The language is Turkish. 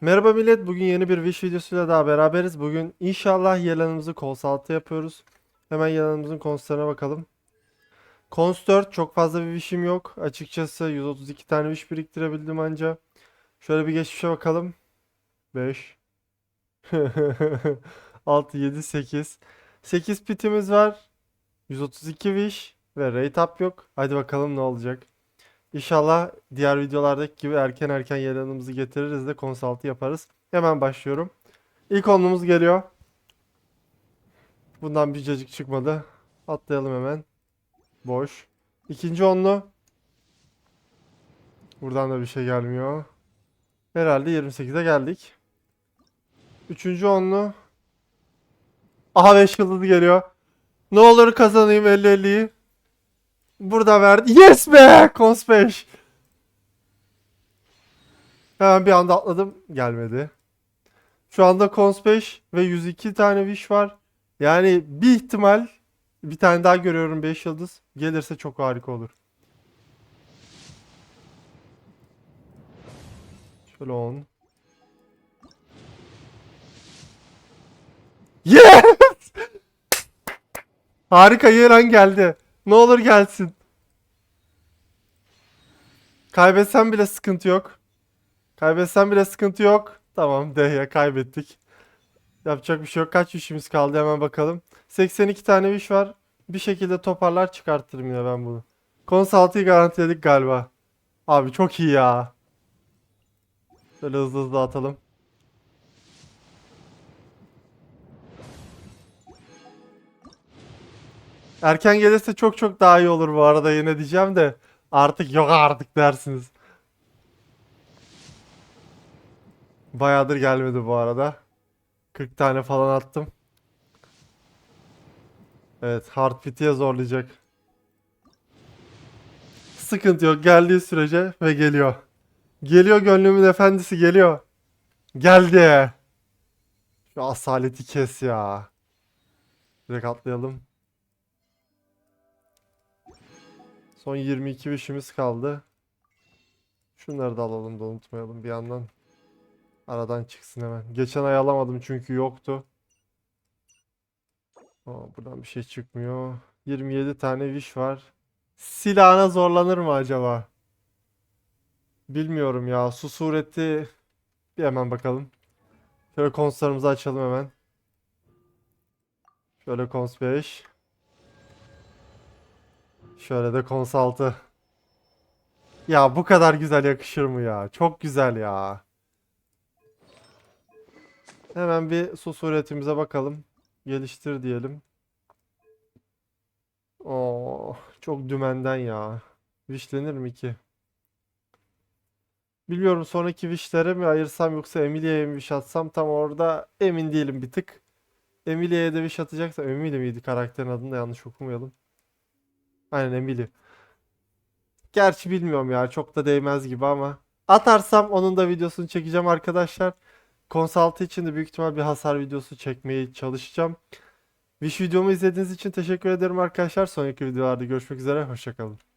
Merhaba millet, bugün yeni bir Wish videosuyla daha beraberiz. Bugün inşallah yalanımızı kons altı yapıyoruz. Hemen yalanımızın konslarına bakalım. Kons 4 çok fazla bir Wish'im yok. Açıkçası 132 tane Wish biriktirebildim anca. Şöyle bir geçmişe bakalım. 5 6, 7, 8 8 pitimiz var. 132 Wish ve rate up yok. Hadi bakalım ne olacak. İnşallah diğer videolardaki gibi erken erken yalanımızı getiririz de konsaltı yaparız. Hemen başlıyorum. İlk onluğumuz geliyor. Bundan bir cacık çıkmadı. Atlayalım hemen. Boş. İkinci onlu. Buradan da bir şey gelmiyor. Herhalde 28'e geldik. Üçüncü onlu. Aha 5 yıldız geliyor. Ne olur kazanayım 50-50'yi. Burada verdi. Yes be! Cons 5. Hemen bir anda atladım. Gelmedi. Şu anda Cons 5 ve 102 tane wish var. Yani bir ihtimal bir tane daha görüyorum 5 yıldız. Gelirse çok harika olur. Şöyle 10. Yes! Harika Yeran geldi. Ne olur gelsin. Kaybetsem bile sıkıntı yok. Kaybetsem bile sıkıntı yok. Tamam Dehya kaybettik. Yapacak bir şey yok. Kaç wish'imiz kaldı hemen bakalım. 82 tane wish var. Bir şekilde toparlar çıkartırım yine ben bunu. Kons 6'yı garantiledik galiba. Abi çok iyi ya. Şöyle hızlı hızlı atalım. Erken gelirse çok çok daha iyi olur bu arada yine diyeceğim de artık yok artık dersiniz. Bayağıdır gelmedi bu arada. 40 tane falan attım. Evet hard pitiye zorlayacak. Sıkıntı yok geldiği sürece ve geliyor. Geliyor gönlümün efendisi geliyor. Geldi. Şu asaleti kes ya. Direkt atlayalım. Son 22 wish'imiz kaldı. Şunları da alalım da unutmayalım bir yandan. Aradan çıksın hemen. Geçen ay alamadım çünkü yoktu. Aa, buradan bir şey çıkmıyor. 27 tane wish var. Silahına zorlanır mı acaba? Bilmiyorum ya. Su sureti bir hemen bakalım. Şöyle konslarımızı açalım hemen. Şöyle kons 5. Şöyle de kons 6. Ya bu kadar güzel yakışır mı ya? Çok güzel ya. Hemen bir su suretimize bakalım. Geliştir diyelim. Oo, çok dümenden ya. Wishlenir mi ki? Bilmiyorum sonraki wishlere mi ayırsam yoksa Emilia'ya mı wish atsam tam orada emin değilim bir tık. Emilia'ya da wish atacaksam Emily miydi karakterin adını da yanlış okumayalım. Aynen Emily. Gerçi bilmiyorum ya çok da değmez gibi ama. Atarsam onun da videosunu çekeceğim arkadaşlar. Konsaltı için de büyük ihtimal bir hasar videosu çekmeye çalışacağım. Wish videomu izlediğiniz için teşekkür ederim arkadaşlar. Sonraki videolarda görüşmek üzere. Hoşçakalın.